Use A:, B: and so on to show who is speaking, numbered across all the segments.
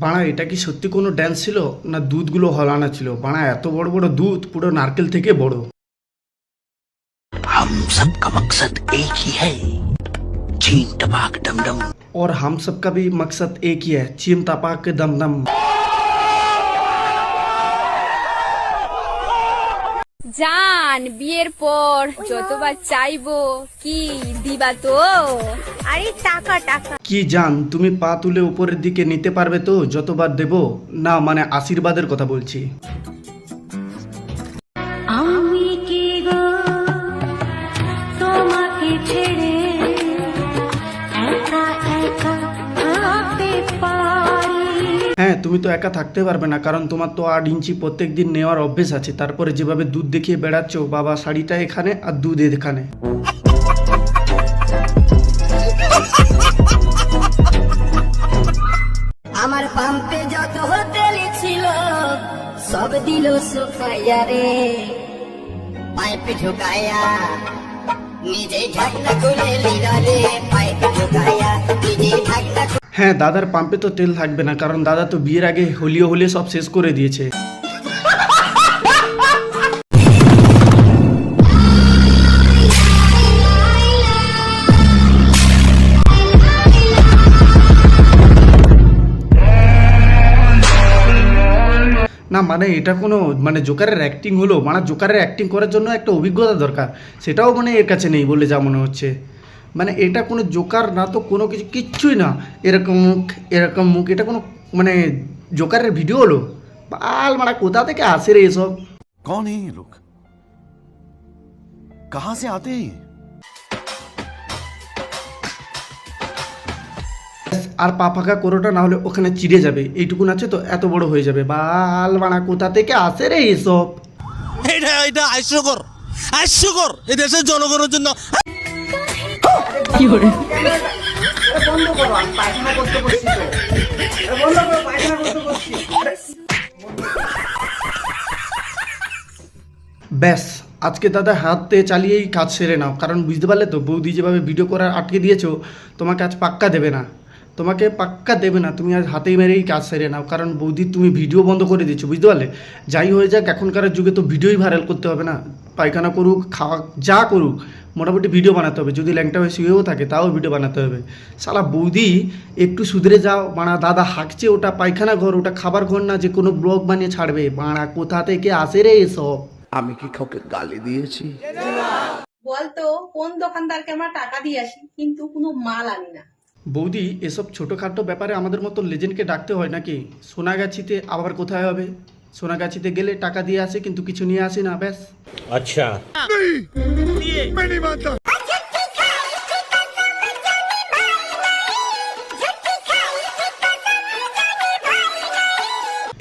A: বাড়া এটা কি সত্যি কোনো ড্যান্স ছিল না দুধগুলো হলানা ছিল বাড়া এত বড় বড় দুধ পুরো নারকেল থেকে বড়
B: हम सबका मकसद एक ही है चीन टपाक डम डम
A: और हम सबका भी मकसद एक ही है चीम तपाक दम
C: জান বিয়ের পর যতবার চাইব কি দিবা তো? আরে টাকা টাকা।
A: কি জান তুমি পা তুলে উপরের দিকে নিতে পারবে তো যতবার দেব? না মানে আশীর্বাদের কথা বলছি। তুমি তো একা থাকতে পারবে না, কারণ তোমার তো আট ইঞ্চি প্রত্যেক দিন নেওয়ার অভ্যেস আছে। তারপরে যেভাবে দুধ দেখিয়ে বেড়াচ্ছ, বাবা শাড়িটা এখানে আর দুধ এখানে।
D: আমার পাম্পে যত হোটেল ছিল, সব দিল রে ঢুকাইয়া ঢুকাইয়া
A: হ্যাঁ দাদার পাম্পে তো তেল থাকবে না, কারণ দাদা তো বিয়ের আগে হলিও হলিয়ে সব শেষ করে দিয়েছে। না মানে এটা কোনো মানে জোকারের অ্যাক্টিং হলো মানে জোকারের অ্যাক্টিং করার জন্য একটা অভিজ্ঞতা দরকার, সেটাও মানে এর কাছে নেই বলে যা মনে হচ্ছে। মানে এটা কোনো জোকার না তো কোনো কিছু কিচ্ছুই না। এরকম মুখ এরকম মুখ এটা কোনো মানে জোকারের ভিডিও হলো? বাল মানে কোথা থেকে আসে রে এসব?
E: কন লোক? কাহা সে আতে
A: আর পা ফাঁকা করোটা না হলে ওখানে চিড়ে যাবে। এইটুকুন আছে তো এত বড় হয়ে যাবে। বাল মানা কোথা থেকে আসে রে এসব?
F: এটা এটা আইসকর এই দেশের জনগণের জন্য।
A: ব্যাস, আজকে দাদা হাতে চালিয়েই কাজ সেরে নাও। কারণ বুঝতে পারলে তো, বৌদি যেভাবে ভিডিও করার আটকে দিয়েছ, তোমাকে আজ পাক্কা দেবে না। তোমাকে পাক্কা দেবে না, তুমি আজ হাতেই মেরেই কাজ সেরে নাও। কারণ বৌদি, তুমি ভিডিও বন্ধ করে দিচ্ছ বুঝতে পারলে? যাই হয়ে যাক, এখনকার যুগে তো ভিডিওই ভাইরাল করতে হবে না। পায়খানা করুক, খাওয়া, যা করুক মোটামুটি ভিডিও বানাতে হবে। যদি ল্যাংটা হয়ে শুয়েও থাকে তাও ভিডিও বানাতে হবে। সালা বৌদি একটু সুধরে যাও। বাড়া দাদা হাঁকছে ওটা পায়খানা ঘর ওটা খাবার ঘর না যে কোনো ব্লগ বানিয়ে ছাড়বে। বাড়া কোথা থেকে আসে রে এসব?
B: আমি কি কাউকে গালি দিয়েছি?
G: বলতো কোন দোকানদারকে আমরা টাকা দিয়ে আসি কিন্তু কোনো মাল আনি না।
A: বৌদি এসব ছোটোখাটো ব্যাপারে আমাদের মতো লেজেন্ডকে ডাকতে হয় নাকি? সোনাগাছিতে আবার কোথায় হবে? সোনাগাছিতে গেলে টাকা দিয়ে আসে কিন্তু কিছু নিয়ে আসে না ব্যাস। আচ্ছা।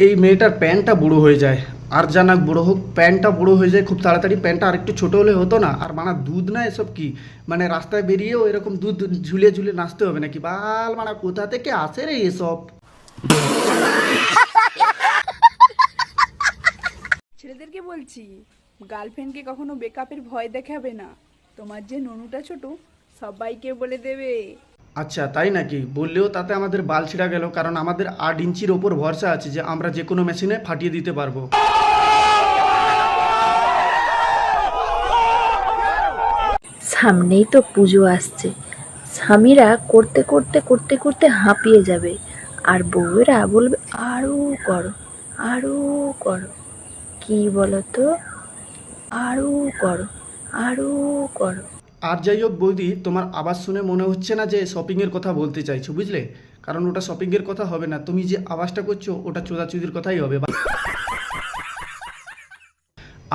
A: এই মেয়েটার প্যান্টটা বুড়ো হয়ে যায়। আর জানাক বুড়ো হোক প্যান্টটা বুড়ো হয়ে যায় খুব তাড়াতাড়ি প্যান্টটা আরেকটু ছোটো হলে হতো না। আর মানা দুধ না এসব কি? মানে রাস্তায় বেরিয়েও এরকম দুধ ঝুলিয়ে ঝুলিয়ে নাচতে হবে নাকি? বাল মানা কোথা থেকে আসে রে এসব?
H: বলছি গার্লফ্রেন্ডকে কখনো বেকআপের ভয় দেখাবে না। তোমার যে ননুটা ছোট সবাইকে বলে দেবে।
A: আচ্ছা তাই নাকি? বললেও তাতে আমাদের বাল ছিঁড়া গেল কারণ আমাদের আট ইঞ্চির ওপর ভরসা আছে যে আমরা যে কোনো মেশিনে ফাটিয়ে দিতে পারব।
I: সামনেই তো পুজো আসছে। স্বামীরা করতে করতে করতে করতে হাঁপিয়ে যাবে। আর বউয়েরা বলবে আরও করো আরও করো। কি বলো তো আরও করো আরও করো।
A: আর যাই হোক বৌদি, তোমার আওয়াজ শুনে মনে হচ্ছে না যে শপিংয়ের কথা বলতে চাইছো, বুঝলে? কারণ ওটা শপিংয়ের কথা হবে না। তুমি যে আওয়াজটা করছ, ওটা চোদাচুদির কথাই হবে।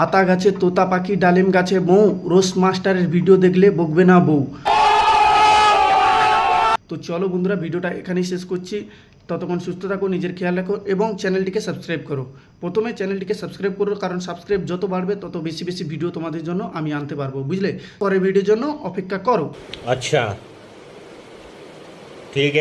A: আতা গাছে, তোতা পাখি, ডালিম গাছে, বউ, রোস্ট মাস্টারের ভিডিও দেখলে বকবে না বউ। তো চলো বন্ধুরা ভিডিওটা এখানেই শেষ করছি। ততক্ষণ সুস্থ থাকো, নিজের খেয়াল রাখো এবং চ্যানেলটিকে সাবস্ক্রাইব করো। প্রথমে চ্যানেলটিকে সাবস্ক্রাইব করো, কারণ সাবস্ক্রাইব যত বাড়বে তত বেশি বেশি ভিডিও তোমাদের জন্য আমি আনতে পারব, বুঝলে? পরের ভিডিওর জন্য অপেক্ষা করো।
F: আচ্ছা ঠিক